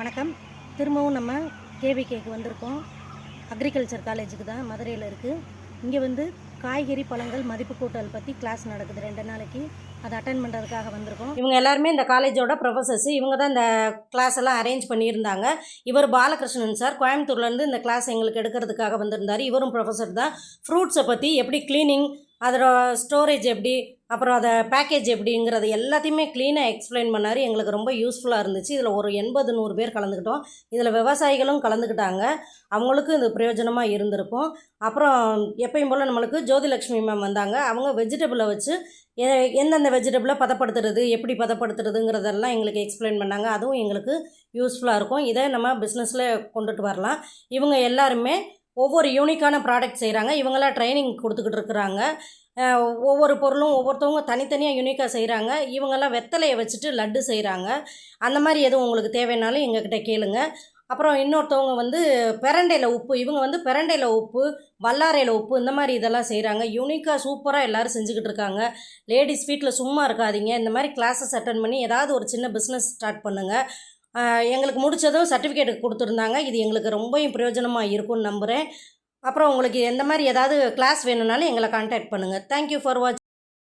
வணக்கம். திரும்பவும் நம்ம கேவிகேக்கு வந்திருக்கோம். அக்ரிகல்ச்சர் காலேஜுக்கு தான் மதுரையில் இருக்குது இங்கே வந்து காய்கறி பழங்கள் மதிப்பு கூட்டல் பற்றி கிளாஸ் நடக்குது ரெண்டு நாளைக்கு. அதை அட்டன் பண்ணுறதுக்காக வந்திருக்கோம். இவங்க எல்லாருமே இந்த காலேஜோட ப்ரொஃபசர்ஸ் இவங்க தான் இந்த கிளாஸ் எல்லாம் அரேஞ்ச் பண்ணியிருந்தாங்க. இவர் பாலகிருஷ்ணன் சார். கோயம்புத்தூர்லேருந்து இந்த கிளாஸ் எங்களுக்கு எடுக்கிறதுக்காக வந்திருந்தார். இவரும் ப்ரொஃபஸர் தான். ஃப்ரூட்ஸை பற்றி எப்படி க்ளீனிங் அதோட ஸ்டோரேஜ் எப்படி அப்புறம் அதை பேக்கேஜ் எப்படிங்கிறது எல்லாத்தையுமே க்ளீனாக எக்ஸ்பிளைன் பண்ணார். எங்களுக்கு ரொம்ப யூஸ்ஃபுல்லாக இருந்துச்சு. இதில் ஒரு எண்பது நூறு பேர் கலந்துக்கிட்டோம். இதில் விவசாயிகளும் கலந்துக்கிட்டாங்க. அவங்களுக்கும் இது பிரயோஜனமாக இருந்திருக்கும். அப்புறம் எப்பயும் போல் நம்மளுக்கு ஜோதிலக்ஷ்மி மேம் வந்தாங்க. அவங்க வெஜிடபிளை வச்சு எ- எந்தெந்த வெஜிடபிளை பதப்படுத்துறது எப்படி பதப்படுத்துறதுங்கிறதெல்லாம் எங்களுக்கு எக்ஸ்பிளைன் பண்ணாங்க. அதுவும் எங்களுக்கு யூஸ்ஃபுல்லாக இருக்கும். இதை நம்ம பிஸ்னஸில் கொண்டுட்டு வரலாம். இவங்க எல்லாருமே ஒவ்வொரு யூனிக்கான ப்ராடக்ட் செய்கிறாங்க இவங்களாம் ட்ரைனிங் கொடுத்துக்கிட்டு இருக்கிறாங்க. ஒவ்வொரு பொருளும் ஒவ்வொருத்தவங்க தனித்தனியாக யூனிக்காக செய்கிறாங்க இவங்கெல்லாம் வெத்தலையை வச்சுட்டு லட்டு செய்கிறாங்க அந்த மாதிரி எதுவும் உங்களுக்கு தேவைன்னாலும் எங்ககிட்ட கேளுங்க. அப்புறம் இன்னொருத்தவங்க வந்து பெரண்டையில் உப்பு இவங்க வந்து பெரண்டையில் உப்பு வல்லாரையில் உப்பு இந்த மாதிரி இதெல்லாம் செய்கிறாங்க யூனிக்காக சூப்பராக எல்லோரும் செஞ்சுக்கிட்டு இருக்காங்க. லேடிஸ் வீட்டில் சும்மா இருக்காதீங்க. இந்த மாதிரி கிளாஸஸ் அட்டன் பண்ணி ஏதாவது ஒரு சின்ன பிஸ்னஸ் ஸ்டார்ட் பண்ணுங்கள் எங்களுக்கு முடிச்சதும் சர்டிஃபிகேட் கொடுத்துருந்தாங்க. இது எங்களுக்கு ரொம்பவும் பிரயோஜனமாக இருக்கும்னு நம்புகிறேன் அப்புறம் உங்களுக்கு எந்த மாதிரி ஏதாவது கிளாஸ் வேணும்னாலும் எங்களை கான்டாக்ட் பண்ணுங்கள் தேங்க்யூ ஃபார் வாட்ச்